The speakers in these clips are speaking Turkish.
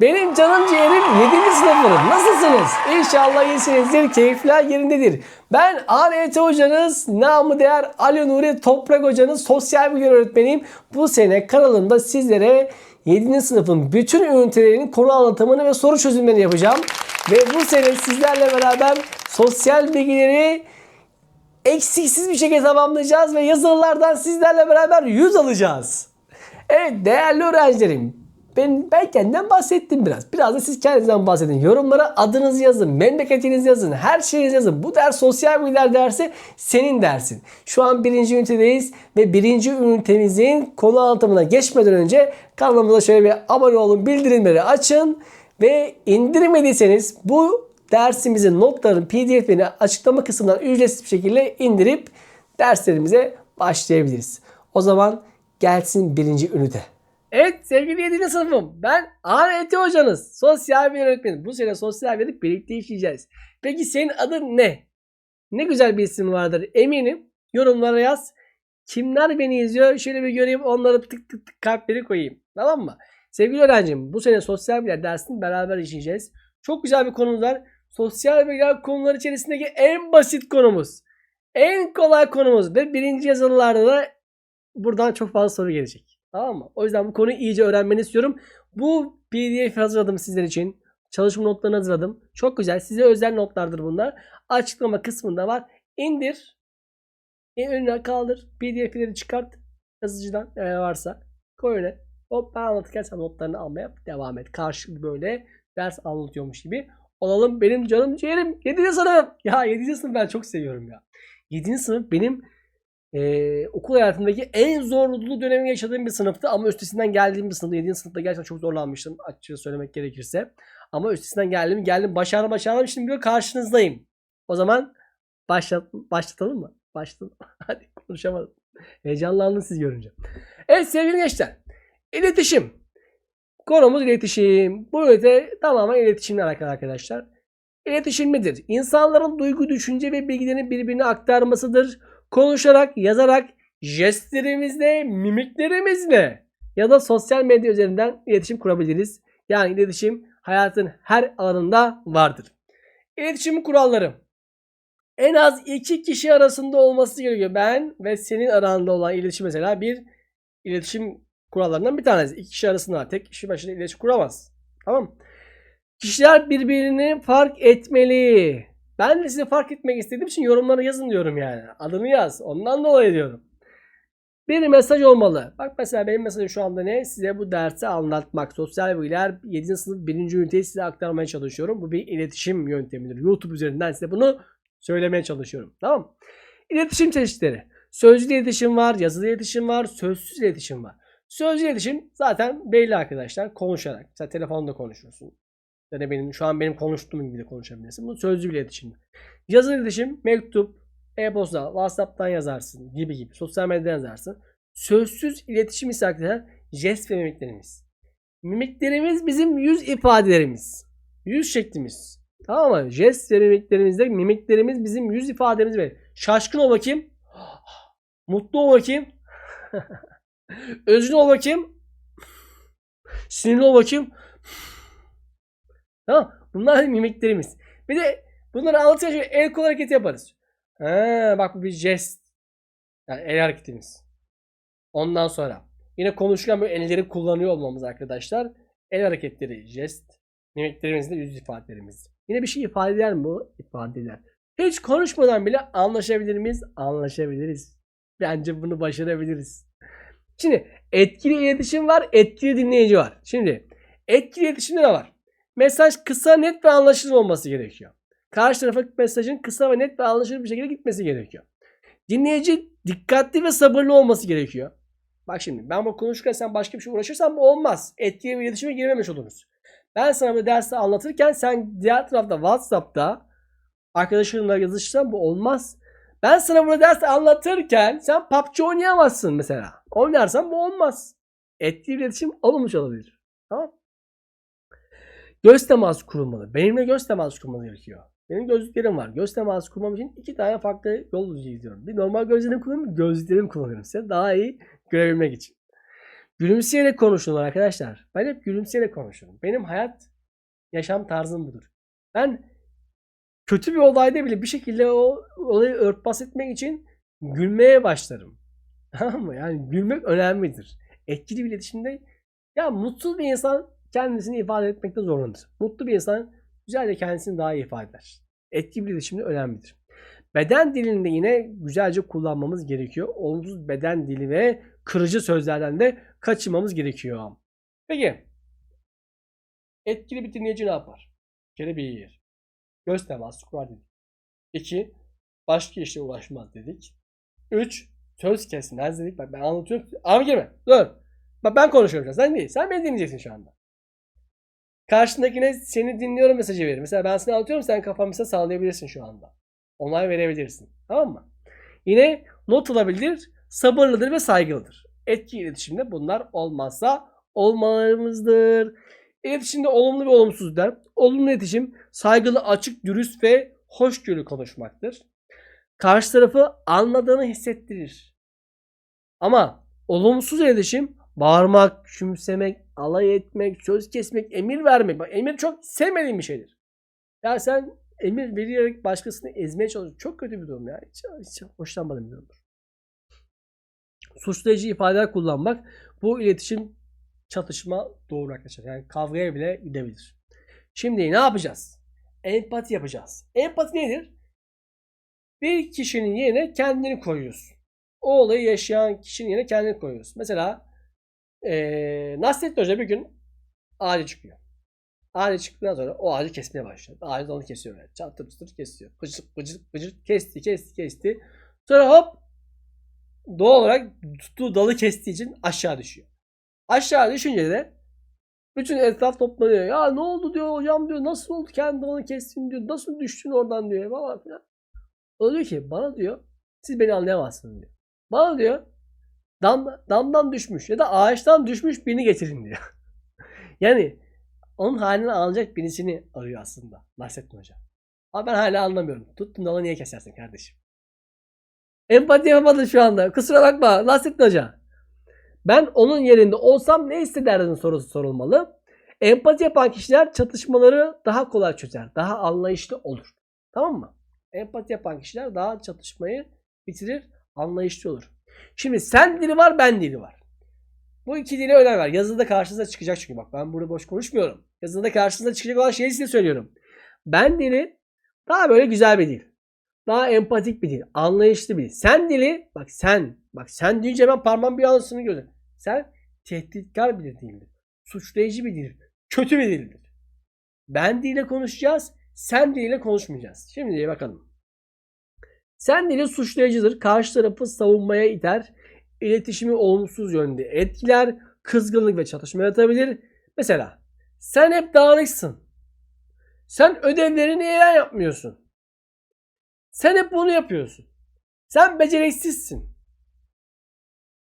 Benim canım ciğerim 7. sınıfım. Nasılsınız? İnşallah iyisinizdir, keyifler yerindedir. Ben ART hocanız, namı değer Ali Nuri Toprak hocanız, sosyal bilgi öğretmeniyim. Bu sene kanalımda sizlere 7. sınıfın bütün ünitelerinin konu anlatımını ve soru çözümlerini yapacağım. Ve bu sene sizlerle beraber sosyal bilgileri eksiksiz bir şekilde tamamlayacağız ve yazılılardan sizlerle beraber 100 alacağız. Evet değerli öğrencilerim ben, ben kendimden bahsettim biraz. Biraz da siz kendinizden bahsedin. Yorumlara adınızı yazın, memleketinizi yazın, her şeyinizi yazın. Bu ders sosyal bilgiler dersi senin dersin. Şu an birinci ünitedeyiz ve birinci ünitemizin konu anlatımına geçmeden önce kanalımıza şöyle bir abone olun, bildirimleri açın ve indirmediyseniz bu dersimizin notlarının pdf'ini açıklama kısmından ücretsiz bir şekilde indirip derslerimize başlayabiliriz. O zaman gelsin birinci ünite. Evet sevgili 7. sınıfım ben ART hocanız. Sosyal bir öğretmenim. Bu sene sosyal bilgileri birlikte işleyeceğiz. Peki senin adın ne? Ne güzel bir isim vardır eminim. Yorumlara yaz. Kimler beni izliyor şöyle bir göreyim onları tık tık tık kalpleri koyayım. Tamam mı? Sevgili öğrencim bu sene sosyal bilgiler dersini beraber işleyeceğiz. Çok güzel bir konumuz var. Sosyal bilgiler konular içerisindeki en basit konumuz. En kolay konumuz ve birinci yazılılarda da buradan çok fazla soru gelecek. Tamam mı? O yüzden bu konuyu iyice öğrenmeni istiyorum. Bu pdf hazırladım sizler için. Çalışma notlarını hazırladım. Çok güzel. Size özel notlardır bunlar. Açıklama kısmında var. İndir. En önüne kaldır. pdf'leri çıkart. Yazıcıdan eğer varsa. Koy öne. Hop ben anlatırken sen notlarını almaya devam et. Karşı böyle ders anlatıyormuş gibi. Olalım benim canım ciğerim. 7. sınıf. Ya 7. sınıf ben çok seviyorum ya. 7. sınıf benim ee, okul hayatımdaki en zorlu dönemi yaşadığım bir sınıftı ama üstesinden geldiğim bir sınıftı. 7. sınıfta gerçekten çok zorlanmıştım açıkça söylemek gerekirse. Ama üstesinden geldim geldim başardım başardım şimdi böyle karşınızdayım. O zaman başlat, başlatalım mı? Başlatalım. Hadi konuşamadım. Heyecanlandım siz görünce. Evet sevgili gençler. İletişim. Konumuz iletişim. Bu ünite tamamen iletişimle alakalı arkadaşlar. İletişim nedir? İnsanların duygu, düşünce ve bilgilerini birbirine aktarmasıdır konuşarak, yazarak, jestlerimizle, mimiklerimizle ya da sosyal medya üzerinden iletişim kurabiliriz. Yani iletişim hayatın her alanında vardır. İletişim kuralları. En az iki kişi arasında olması gerekiyor. Ben ve senin aranda olan iletişim mesela bir iletişim kurallarından bir tanesi. İki kişi arasında. Tek kişi başına iletişim kuramaz. Tamam Kişiler birbirini fark etmeli. Ben de size fark etmek istediğim için yorumları yazın diyorum yani. Adını yaz. Ondan dolayı diyorum. Bir mesaj olmalı. Bak mesela benim mesajım şu anda ne? Size bu dersi anlatmak. Sosyal bilgiler 7. sınıf 1. üniteyi size aktarmaya çalışıyorum. Bu bir iletişim yöntemidir. YouTube üzerinden size bunu söylemeye çalışıyorum. Tamam İletişim çeşitleri. Sözlü iletişim var, yazılı iletişim var, sözsüz iletişim var. Sözlü iletişim zaten belli arkadaşlar. Konuşarak. Mesela telefonda konuşuyorsun. Ya benim şu an benim konuştuğum gibi de konuşabilirsin. Bu sözlü bir iletişim. Yazılı iletişim, mektup, e-posta, WhatsApp'tan yazarsın gibi gibi. Sosyal medyadan yazarsın. Sözsüz iletişim ise arkadaşlar jest ve mimiklerimiz. Mimiklerimiz bizim yüz ifadelerimiz. Yüz şeklimiz. Tamam mı? Jest ve mimiklerimizde mimiklerimiz bizim yüz ifademiz verir. Şaşkın ol bakayım. Mutlu ol bakayım. Özgün ol bakayım. Sinirli ol bakayım. Tamam Bunlar mimiklerimiz. Bir de bunları anlatırken şöyle el kol hareketi yaparız. Ha, bak bu bir jest. Yani el hareketimiz. Ondan sonra yine konuşurken böyle elleri kullanıyor olmamız arkadaşlar. El hareketleri, jest. Mimiklerimiz de yüz ifadelerimiz. Yine bir şey ifade eder mi bu? İfade eder. Hiç konuşmadan bile anlaşabilir miyiz? Anlaşabiliriz. Bence bunu başarabiliriz. Şimdi etkili iletişim var, etkili dinleyici var. Şimdi etkili iletişimde ne var? Mesaj kısa, net ve anlaşılır olması gerekiyor. Karşı tarafa mesajın kısa ve net ve anlaşılır bir şekilde gitmesi gerekiyor. Dinleyici dikkatli ve sabırlı olması gerekiyor. Bak şimdi ben bu konuşurken sen başka bir şey uğraşırsan bu olmaz. Etkili bir iletişime girmemiş oluruz. Ben sana bu dersi anlatırken sen diğer tarafta WhatsApp'ta arkadaşlarınla yazışırsan bu olmaz. Ben sana bunu dersi anlatırken sen PUBG oynayamazsın mesela. Oynarsan bu olmaz. Etkili iletişim olmamış olabilir. Tamam Göz teması kurulmalı. Benimle göz teması kurmalı gerekiyor. Benim gözlüklerim var. Göz teması kurmam için iki tane farklı yol izliyorum. Bir normal gözlerim kullanıyorum, gözlüklerim kullanıyorum size daha iyi görebilmek için. Gülümseyerek konuşun arkadaşlar. Ben hep gülümseyerek konuşurum. Benim hayat yaşam tarzım budur. Ben kötü bir olayda bile bir şekilde o olayı örtbas etmek için gülmeye başlarım. Tamam mı? Yani gülmek önemlidir. Etkili bir iletişimde ya mutsuz bir insan kendisini ifade etmekte zorlanır. Mutlu bir insan güzelce kendisini daha iyi ifade eder. Etkili bir iletişimde önemlidir. Beden dilini de yine güzelce kullanmamız gerekiyor. Olumsuz beden dili ve kırıcı sözlerden de kaçınmamız gerekiyor. Peki. Etkili bir dinleyici ne yapar? Bir kere bir yer. Göz teması kurar dedik. 2. Başka işe ulaşmaz dedik. 3. Söz kesmez dedik. Bak ben anlatıyorum. Abi girme. Dur. Bak ben konuşuyorum. Sen değil. Sen beni dinleyeceksin şu anda. Karşındakine seni dinliyorum mesajı verir. Mesela ben sana anlatıyorum sen kafamı mesela sağlayabilirsin şu anda. Onay verebilirsin. Tamam mı? Yine not alabilir, sabırlıdır ve saygılıdır. Etki iletişimde bunlar olmazsa olmalarımızdır. İletişimde olumlu ve olumsuz der. Olumlu iletişim saygılı, açık, dürüst ve hoşgörü konuşmaktır. Karşı tarafı anladığını hissettirir. Ama olumsuz iletişim bağırmak, kümsemek, alay etmek, söz kesmek, emir vermek. Bak emir çok sevmediğim bir şeydir. Ya sen emir vererek başkasını ezmeye çalışıyorsun. Çok kötü bir durum ya. Hiç, hiç hoşlanmadığım bir durumdur. Suçlayıcı ifadeler kullanmak bu iletişim çatışma doğru arkadaşlar. Yani kavgaya bile gidebilir. Şimdi ne yapacağız? Empati yapacağız. Empati nedir? Bir kişinin yerine kendini koyuyorsun. O olayı yaşayan kişinin yerine kendini koyuyorsun. Mesela ee, Nasrettin Hoca bir gün ağaca çıkıyor. Ağaca çıktıktan sonra o ağacı kesmeye başladı. Ağacı onu kesiyor. Yani. Çatır çatır kesiyor. Bıcır bıcır bıcır kesti kesti kesti. Sonra hop doğal olarak tuttuğu dalı kestiği için aşağı düşüyor. Aşağı düşünce de bütün etraf toplanıyor. Ya ne oldu diyor hocam diyor. Nasıl oldu kendi dalını kestin diyor. Nasıl düştün oradan diyor. Falan filan. O diyor ki bana diyor siz beni anlayamazsınız diyor. Bana diyor dam, damdan düşmüş ya da ağaçtan düşmüş birini getirin diyor. yani onun halini alacak birisini arıyor aslında Nasrettin Hoca. Ama ben hala anlamıyorum. Tuttun dalı niye kesersin kardeşim? Empati yapamadın şu anda. Kusura bakma Nasrettin Hoca. Ben onun yerinde olsam ne hissederdin sorusu sorulmalı. Empati yapan kişiler çatışmaları daha kolay çözer. Daha anlayışlı olur. Tamam mı? Empati yapan kişiler daha çatışmayı bitirir. Anlayışlı olur. Şimdi sen dili var ben dili var. Bu iki dile önem ver. Yazıda karşınıza çıkacak çünkü bak ben burada boş konuşmuyorum. Yazıda karşınıza çıkacak olan şeyi size söylüyorum. Ben dili daha böyle güzel bir dil. Daha empatik bir dil. Anlayışlı bir dil. Sen dili bak sen bak sen deyince ben parmağım bir anısını gördüm. Sen tehditkar bir dildir. Suçlayıcı bir dil. Kötü bir dildir. Ben diliyle konuşacağız. Sen diliyle konuşmayacağız. Şimdi bakalım. Sen dili suçlayıcıdır. Karşı tarafı savunmaya iter. İletişimi olumsuz yönde etkiler. Kızgınlık ve çatışma yaratabilir. Mesela sen hep dağınıksın. Sen ödevlerini neden yapmıyorsun? Sen hep bunu yapıyorsun. Sen beceriksizsin.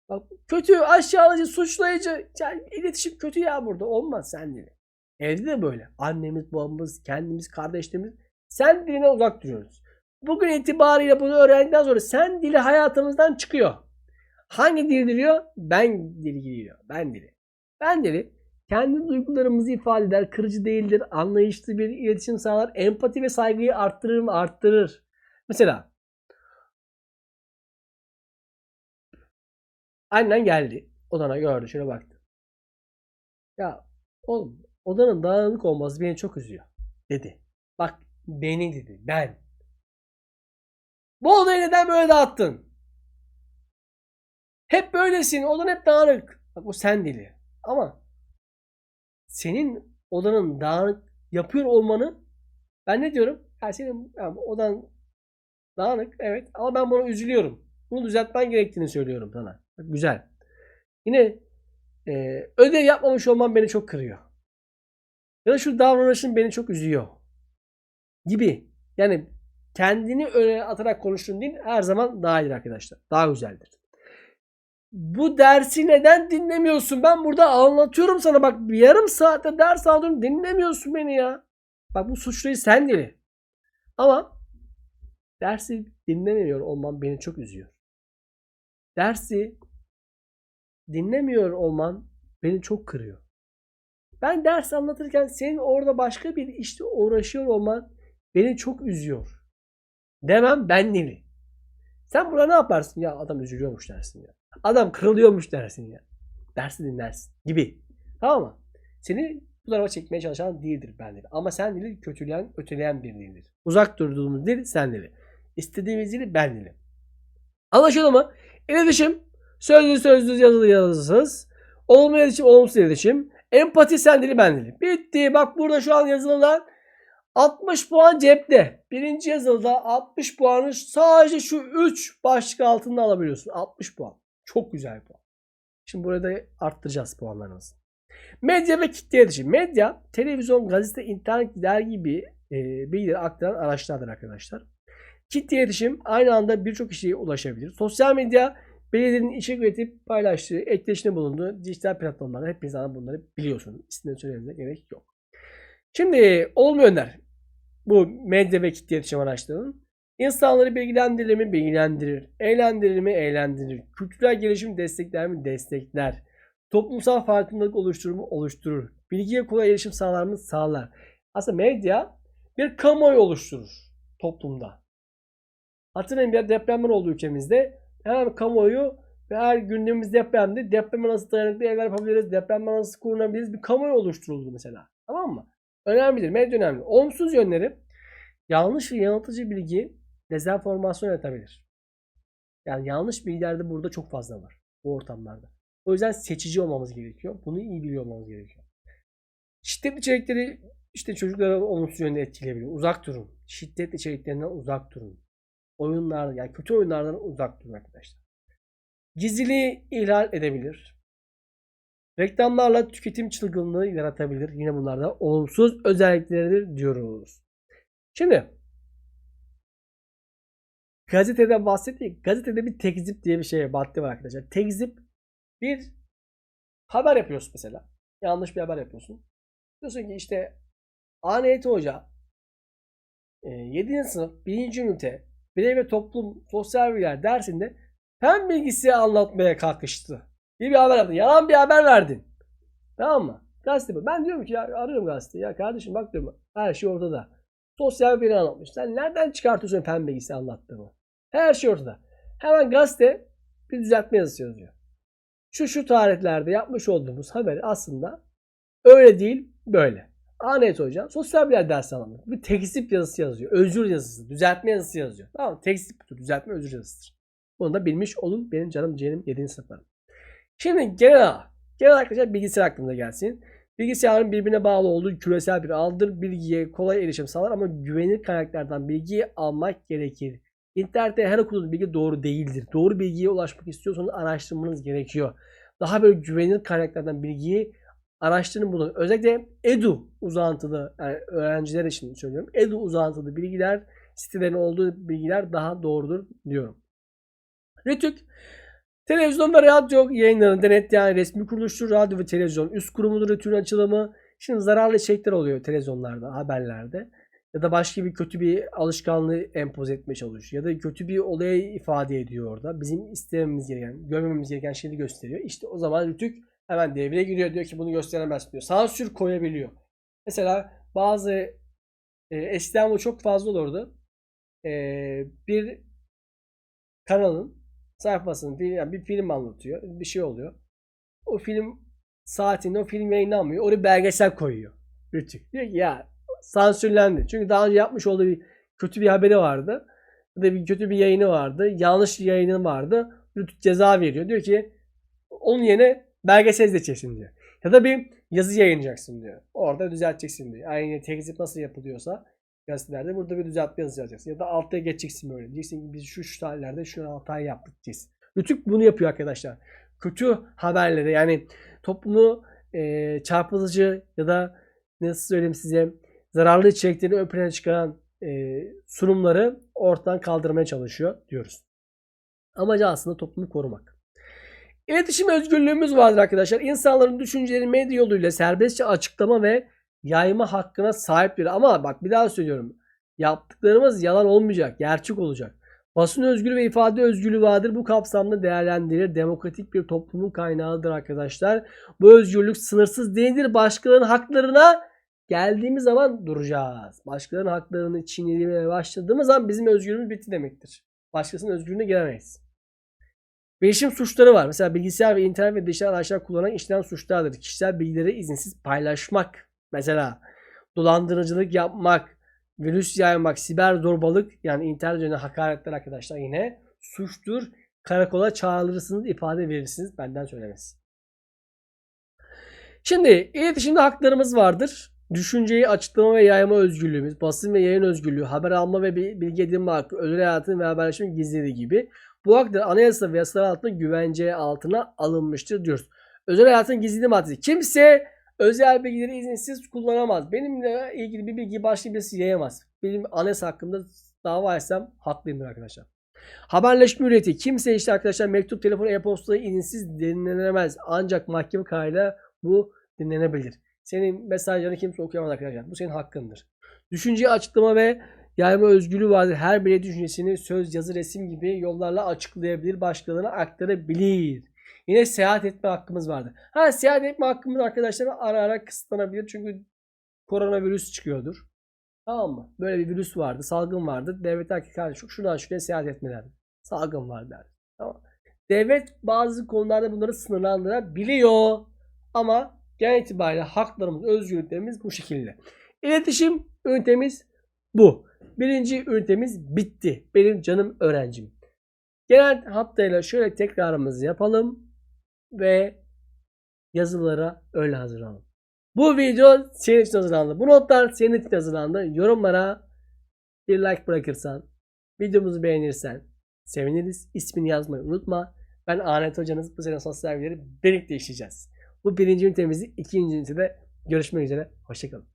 Bak kötü, aşağılayıcı, suçlayıcı. Yani iletişim kötü ya burada. Olmaz sen dili. Evde de böyle. Annemiz, babamız, kendimiz, kardeşlerimiz. Sen diline uzak duruyoruz. Bugün itibariyle bunu öğrendikten sonra sen dili hayatımızdan çıkıyor. Hangi dil giriyor? Ben dili giriyor. Ben dili. Ben dili kendi duygularımızı ifade eder, kırıcı değildir, anlayışlı bir iletişim sağlar, empati ve saygıyı arttırır mı? Arttırır. Mesela annen geldi. Odana gördü. Şöyle baktı. Ya oğlum odanın dağınık olması beni çok üzüyor. Dedi. Bak beni dedi. Ben. Bu odayı neden böyle dağıttın? Hep böylesin. Odan hep dağınık. Bak bu sen dili. Ama senin odanın dağınık yapıyor olmanı ben ne diyorum? Ya senin yani odan dağınık evet ama ben buna üzülüyorum. Bunu düzeltmen gerektiğini söylüyorum sana. Bak, güzel. Yine e, ödev yapmamış olman beni çok kırıyor. Ya da şu davranışın beni çok üzüyor. Gibi. Yani kendini öne atarak konuştuğun din her zaman daha iyidir arkadaşlar. Daha güzeldir. Bu dersi neden dinlemiyorsun? Ben burada anlatıyorum sana bak bir yarım saatte ders alıyorum dinlemiyorsun beni ya. Bak bu suçluyu sen dili. Ama dersi dinlemiyor olmam beni çok üzüyor. Dersi dinlemiyor olman beni çok kırıyor. Ben ders anlatırken senin orada başka bir işte uğraşıyor olman beni çok üzüyor. Demem benliğini. Sen burada ne yaparsın? Ya adam üzülüyormuş dersin ya. Adam kırılıyormuş dersin ya. Dersi dinlersin gibi. Tamam mı? Seni bu tarafa çekmeye çalışan değildir ben. Ama sen dili kötüleyen, öteleyen bir dildir. Uzak durduğumuz dil sen dili. İstediğimiz dili ben dili. Anlaşıldı mı? İletişim, sözlü sözlü yazılı yazısız. Olumlu iletişim, olumsuz iletişim. Empati sen dili ben dili. Bitti. Bak burada şu an yazılılar 60 puan cepte. Birinci yazılıda 60 puanı sadece şu 3 başlık altında alabiliyorsun. 60 puan. Çok güzel puan. Şimdi burada arttıracağız puanlarımızı. Medya ve kitle iletişim. Medya, televizyon, gazete, internet, dergi gibi e, bilgileri aktaran araçlardır arkadaşlar. Kitle iletişim aynı anda birçok kişiye ulaşabilir. Sosyal medya belediyenin içerik üretip paylaştığı, etkileşimde bulunduğu dijital platformlar. Hepiniz bunları biliyorsunuz. İsimlerini söylememize gerek yok. Şimdi olumlu yönler. Bu medya ve kitle iletişim araçlarının insanları bilgilendirir mi? Bilgilendirir. Eğlendirir mi? Eğlendirir. Kültürel gelişim destekler mi? Destekler. Toplumsal farkındalık oluşturur mu? Oluşturur. Bilgiye kolay erişim sağlar mı? Sağlar. Aslında medya bir kamuoyu oluşturur toplumda. Hatırlayın bir depremler oldu ülkemizde. Hemen kamuoyu ve her gündemimiz depremde. Depreme nasıl dayanıklı evler yapabiliriz? Depremden nasıl korunabiliriz? Bir kamuoyu oluşturuldu mesela. Tamam mı? Önemlidir. Medya önemli. Olumsuz yönleri yanlış ve yanıltıcı bilgi dezenformasyon yaratabilir. Yani yanlış bilgiler de burada çok fazla var. Bu ortamlarda. O yüzden seçici olmamız gerekiyor. Bunu iyi biliyor olmamız gerekiyor. Şiddet içerikleri işte çocuklara olumsuz yönde etkileyebiliyor. Uzak durun. Şiddet içeriklerinden uzak durun. Oyunlar yani kötü oyunlardan uzak durun arkadaşlar. Gizliliği ihlal edebilir. Reklamlarla tüketim çılgınlığı yaratabilir. Yine bunlar da olumsuz özellikleridir diyoruz. Şimdi gazeteden bahsettik. Gazetede bir tekzip diye bir şey madde var arkadaşlar. Tekzip bir haber yapıyorsun mesela. Yanlış bir haber yapıyorsun. Diyorsun ki işte ANT Hoca 7. sınıf 1. ünite birey ve toplum sosyal bilgiler dersinde fen bilgisi anlatmaya kalkıştı. İyi bir haber yaptın. Yalan bir haber verdin. Tamam mı? Gazete. Ben diyorum ki ya arıyorum gazeteyi. Ya kardeşim bak diyorum her şey ortada. Sosyal bilgi anlatmış. Sen nereden çıkartıyorsun fen bilgisi anlattığımı? Her şey ortada. Hemen gazete bir düzeltme yazısı yazıyor. Şu şu tarihlerde yapmış olduğumuz haber aslında öyle değil böyle. Ahmet Hoca sosyal bilgiler dersi anlatıyor. Bir tekzip yazısı yazıyor. Özür yazısı, düzeltme yazısı yazıyor. Tamam? Tekzip düzeltme özür yazısıdır. Bunu da bilmiş olun benim canım ciğerim 7. sınıflarım. Şimdi genel Genel arkadaşlar bilgisayar hakkında gelsin. Bilgisayarın birbirine bağlı olduğu küresel bir aldır. Bilgiye kolay erişim sağlar ama güvenilir kaynaklardan bilgiyi almak gerekir. İnternette her okuduğunuz bilgi doğru değildir. Doğru bilgiye ulaşmak istiyorsanız araştırmanız gerekiyor. Daha böyle güvenilir kaynaklardan bilgiyi araştırın bulun. Özellikle edu uzantılı yani öğrenciler için söylüyorum. Edu uzantılı bilgiler sitelerin olduğu bilgiler daha doğrudur diyorum. Rütük Televizyon ve radyo yayınlarını denetleyen resmi kuruluştur. Radyo ve televizyon üst kurumudur ürün açılımı. Şimdi zararlı içerikler oluyor televizyonlarda, haberlerde. Ya da başka bir kötü bir alışkanlığı empoze etmeye çalışıyor. Ya da kötü bir olayı ifade ediyor orada. Bizim istememiz gereken, görmememiz gereken şeyi gösteriyor. İşte o zaman Rütük hemen devreye giriyor. Diyor ki bunu gösteremez diyor. Sansür koyabiliyor. Mesela bazı e, eskiden bu çok fazla olurdu. E, bir kanalın sayfasını bir, yani bir film anlatıyor. Bir şey oluyor. O film saatinde o film yayınlanmıyor. Oraya belgesel koyuyor. Rütük. Diyor ki ya sansürlendi. Çünkü daha önce yapmış olduğu bir kötü bir haberi vardı. Ya da bir kötü bir yayını vardı. Yanlış yayını vardı. Rütük ceza veriyor. Diyor ki onun yerine belgesel izleyeceksin diyor. Ya da bir yazı yayınlayacaksın diyor. Orada düzelteceksin diyor. Aynı tekzip nasıl yapılıyorsa gazetelerde burada bir düzeltme yazacaksın. Ya da altta geçeceksin böyle. Diyeceksin ki biz şu şu tarihlerde şu hatayı yaptık diyeceksin. Rütük bunu yapıyor arkadaşlar. Kötü haberleri yani toplumu e, çarpıtıcı ya da nasıl söyleyeyim size zararlı içerikleri ön plana çıkaran e, sunumları ortadan kaldırmaya çalışıyor diyoruz. Amacı aslında toplumu korumak. İletişim özgürlüğümüz vardır arkadaşlar. İnsanların düşünceleri medya yoluyla serbestçe açıklama ve yayma hakkına sahiptir. Ama bak bir daha söylüyorum. Yaptıklarımız yalan olmayacak. Gerçek olacak. Basın özgürlüğü ve ifade özgürlüğü vardır. Bu kapsamda değerlendirilir. Demokratik bir toplumun kaynağıdır arkadaşlar. Bu özgürlük sınırsız değildir. Başkalarının haklarına geldiğimiz zaman duracağız. Başkalarının haklarını çiğnemeye başladığımız zaman bizim özgürlüğümüz bitti demektir. Başkasının özgürlüğüne giremeyiz. Bilişim suçları var. Mesela bilgisayar ve internet ve dijital araçlar kullanan işlenen suçlardır. Kişisel bilgileri izinsiz paylaşmak. Mesela dolandırıcılık yapmak, virüs yaymak, siber zorbalık yani internet üzerine hakaretler arkadaşlar yine suçtur. Karakola çağrılırsınız, ifade verirsiniz. Benden söylemesi. Şimdi iletişimde haklarımız vardır. Düşünceyi açıklama ve yayma özgürlüğümüz, basın ve yayın özgürlüğü, haber alma ve bi- bilgi edinme hakkı, özel hayatın ve haberleşmenin gizliliği gibi. Bu haklar anayasa ve yasalar altında güvence altına alınmıştır diyoruz. Özel hayatın gizliliği maddesi. Kimse özel bilgileri izinsiz kullanamaz. Benimle ilgili bir bilgi başka birisi yayamaz. Benim anayasa hakkında dava etsem haklıyımdır arkadaşlar. Haberleşme hürriyeti. Kimse işte arkadaşlar mektup, telefon, e-posta izinsiz dinlenemez. Ancak mahkeme kararıyla bu dinlenebilir. Senin mesajlarını kimse okuyamaz arkadaşlar. Bu senin hakkındır. Düşünceyi açıklama ve yayma özgürlüğü vardır. Her birey düşüncesini söz, yazı, resim gibi yollarla açıklayabilir, başkalarına aktarabilir. Yine seyahat etme hakkımız vardır. Ha seyahat etme hakkımız arkadaşlar ara ara kısıtlanabilir. Çünkü koronavirüs çıkıyordur. Tamam mı? Böyle bir virüs vardı, salgın vardı. Devlet der ki kardeşim şuradan şuraya seyahat etmeler. Salgın var der. Tamam. Devlet bazı konularda bunları sınırlandırabiliyor. Ama genel itibariyle haklarımız, özgürlüklerimiz bu şekilde. İletişim ünitemiz bu. Birinci ünitemiz bitti. Benim canım öğrencim. Genel hattıyla şöyle tekrarımızı yapalım ve yazılara öyle hazırlanalım. Bu video senin için hazırlandı. Bu notlar senin için hazırlandı. Yorumlara bir like bırakırsan, videomuzu beğenirsen seviniriz. İsmini yazmayı unutma. Ben Ahmet Hocanız. Bu sene sosyal bilgileri birlikte işleyeceğiz. Bu birinci ünitemizde ikinci ünitede görüşmek üzere. Hoşçakalın.